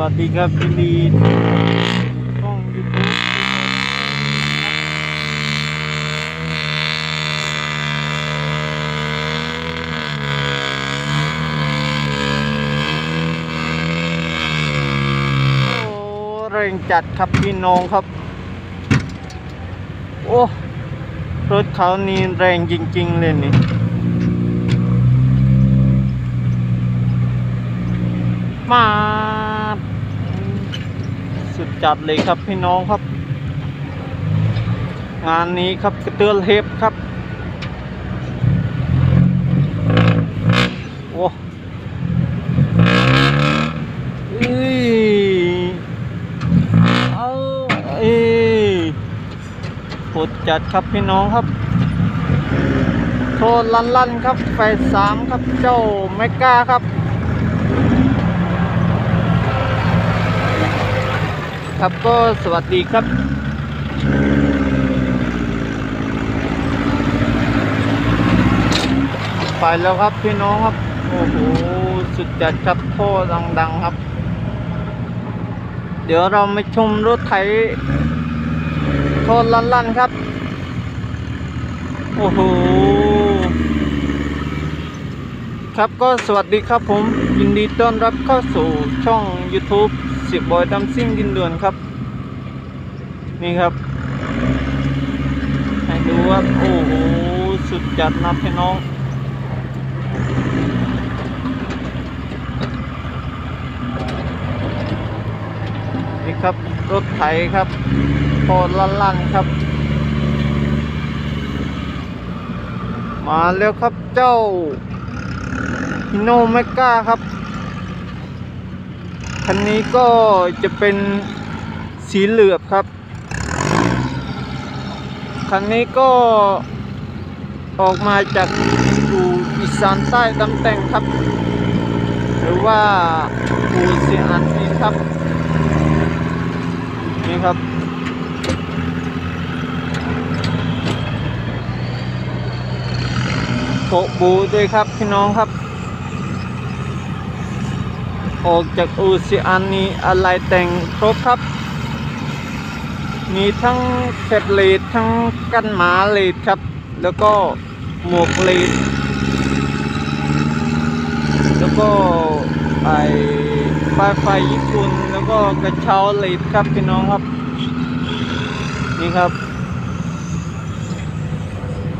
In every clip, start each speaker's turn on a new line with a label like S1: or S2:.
S1: วัสดีครับยินดีช่องยูทูบโอ้เร่งจัดครับพี่น้องครับ โอ้รถเขานี่แรงจริง ๆ เลยนี่มา สุดจัดเลยครับพี่น้องครับ งานนี้ครับกระเตือนเฮฟครับโอ้เอ้ยเอาเอ้ยโหดจัดครับพี่น้องครับ โทษลันลันๆครับไฟสามครับเจ้าเมกาครับ ครับก็สวัสดีครับ ไปแล้วครับพี่น้องครับ โอ้โห สุดจัดครับโทษดังๆครับ เดี๋ยวเรามาชมรถไถโทษลั่นๆครับ โอ้โห ครับก็สวัสดีครับผม ยินดีต้อนรับเข้าสู่ช่อง YouTube สิบบอยดำซิ่งดินเดือนครับ นี่ครับ ให้ดูว่าโอ้โห สุดจัดนะพี่น้อง นี่ครับ รถไถครับโคตรลั่นๆครับ มาแล้วครับเจ้าฮิโนเมก้าครับ คันนี้ก็จะเป็นสีเหลือบครับ คันนี้ก็ออกมาจากอู่อีสานใต้ดำแต่งครับ หรือว่าอู่เสียอันนี้ครับ นี่ครับโกบูด้วยครับพี่น้องครับ ออกจากอูซิอันนี้อะไรแต่งครบครับ มีทั้งเข็ดเลดทั้งกันหมาเลดครับ แล้วก็หมวกเลดแล้วก็ไอไฟไฟญี่ปุ่นแล้วก็กระเช้าเลดครับพี่น้องครับ นี่ครับ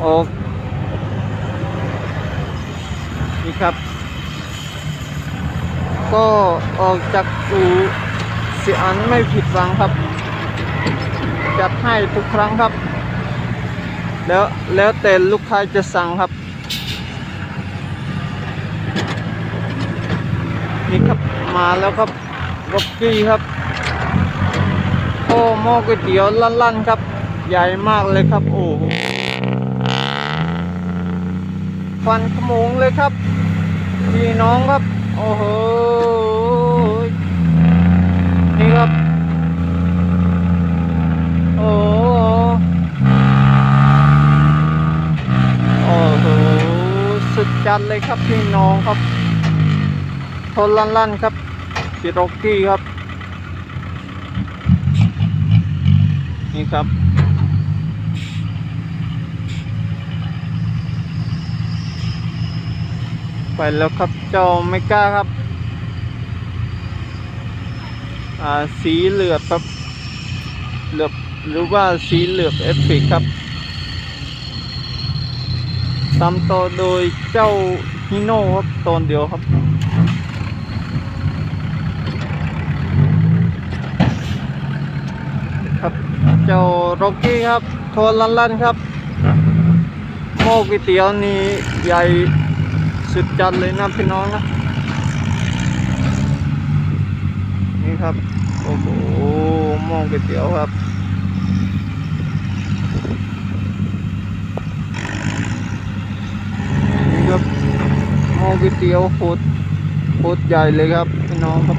S1: ออกนี่ครับ ก็ออกจากอู่เสียอันไม่ผิดหวังครับ จัดให้ทุกครั้งครับ แล้วแล้วแต่ลูกค้าจะสั่งครับ นี่ครับมาแล้วครับร็อกกี้ครับโอ้หม้อก๋วยเตี๋ยวลั่นๆครับ ใหญ่มากเลยครับ โอ้ฟันขโมงเลยครับพี่น้องครับ โอ้โห นี่ครับ โอ้โห โอ้โห สุดจัดเลยครับพี่น้องครับทนลั่นๆครับชิโรกี้ครับ นี่ครับ ไปแล้วครับเจ้าไม่กล้าครับอ่าสีเหลือบครับเหลือบหรือว่าสีเหลือบเอฟเฟกครับตามต่อโดยเจ้าฮิโน่ครับตอนเดียวครับ ครับเจ้าโรกกี้ครับโทนลั่นๆครับหม้อก๋วยเตี๋ยวนี่ใหญ่ สุดจัดเลยนะพี่น้องนะ นี่ครับ โอ้โหม้อก๋วยเตี๋ยวครับนี่ครับม้อก๋วยเตี๋ยวโคตรโคตรใหญ่เลยครับพี่น้องครับ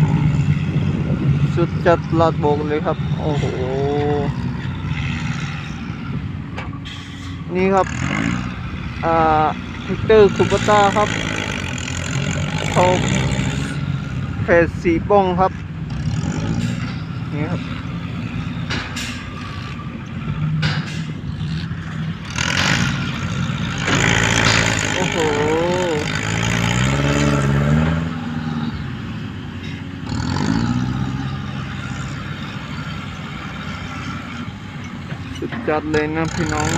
S1: สุดจัดลาดโบกเลยครับ โอ้โหนี่ครับอ่า พิกเตอร์คูปต้าครับเขาเพจสีบ้องครับ นี่ครับ โอ้โห สุดจัดเลยนะพี่น้อง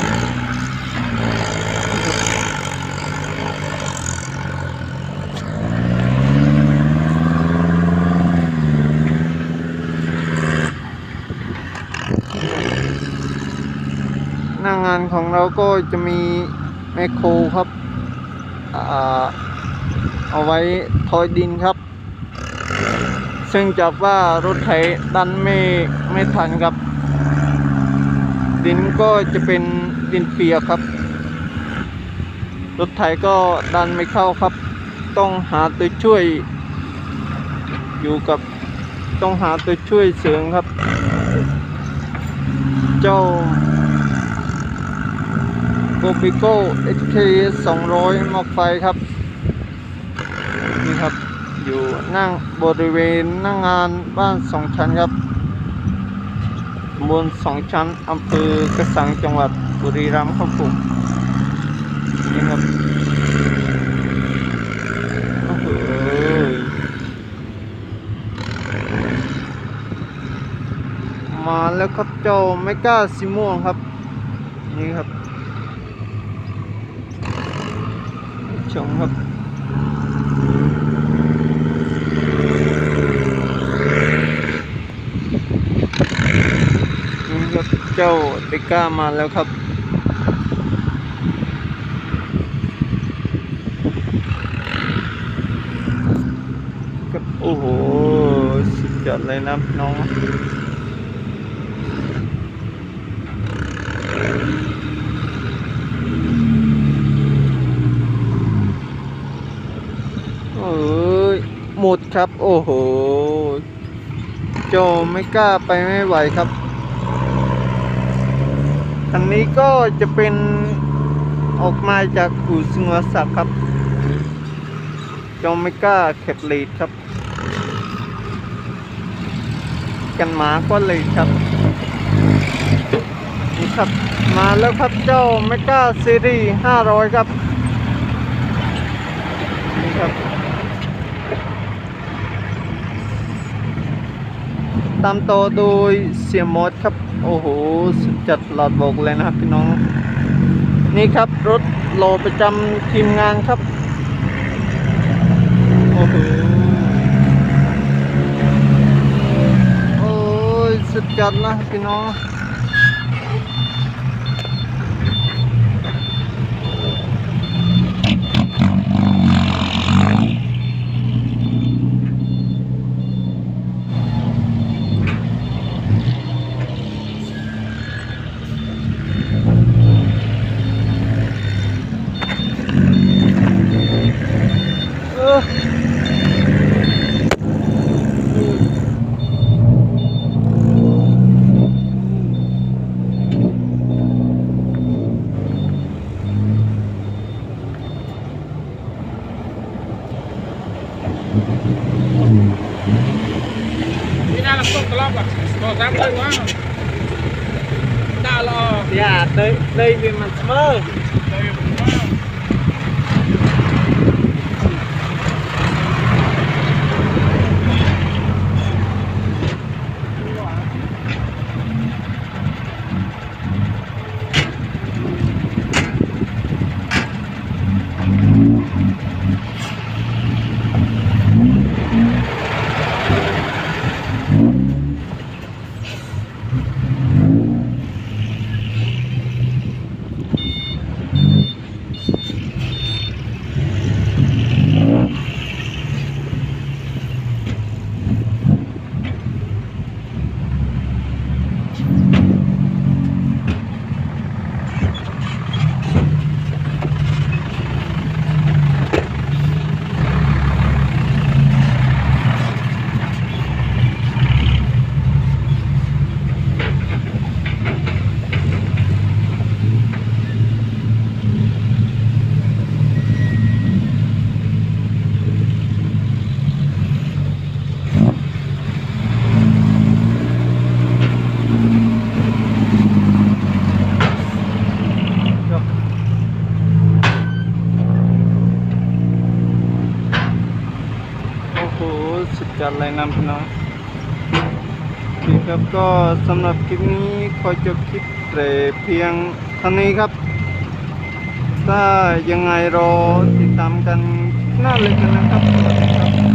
S1: น้างานของเราก็จะมีแมคโครครับเอาไว้ทอยดินครับ ซึ่งจากว่ารถไถดันไม่ไม่ทันครับ ดินก็จะเป็นดินเปียกครับ รถไถก็ดันไม่เข้าครับ ต้องหาตัวช่วย อยู่กับต้องหาตัวช่วยเสริมครับ เจ้า โกปิโก้ HK 200 หมอกไฟครับ นี่ครับ อยู่นั่งบริเวณนั่งงานบ้านสองชั้นครับบนสองชั้นอำเภอกระสังจังหวัดบุรีรัมย์ครับผมนี่ครับโอ้โหมาแล้วครับเจ้าไม่กล้าซิม่วงครับ นี่ครับ ชมครับนี่ครับเจ้าเดก้ามาแล้วครับโอ้โห สุดยอดเลยนะน้อง เอ้ยหมดครับ โอ้โหโจไม่กล้าไปไม่ไหวครับอันนี้ก็จะเป็นออกมาจากอู่สุงวศักดิ์ครับโจไม่กล้าเข็ดลีดครับ กันหมาก็เลยครับนี่ครับ มาแล้วครับเจ้าไม่กล้าซีรีส์500ครับนี่ครับ ตามโตวโดยเสียมอดครับ โอ้โหจัดหลอดบอกเลยนะครับพี่น้อง นี่ครับรถโลประจำทีมงานครับ โอ้โหโอ้ยสุดจัดนะพี่น้อง
S2: យ៉ាដីដីវាមិនស្មើដីវាមិន จัด
S1: รายนำพี่น้องโอเคครับก็สำหรับคลิปนี้ขอจบคลิปแต่เพียงเท่านี้ครับ ถ้ายังไงรอติดตามกันหน้าเลยกันนะครับ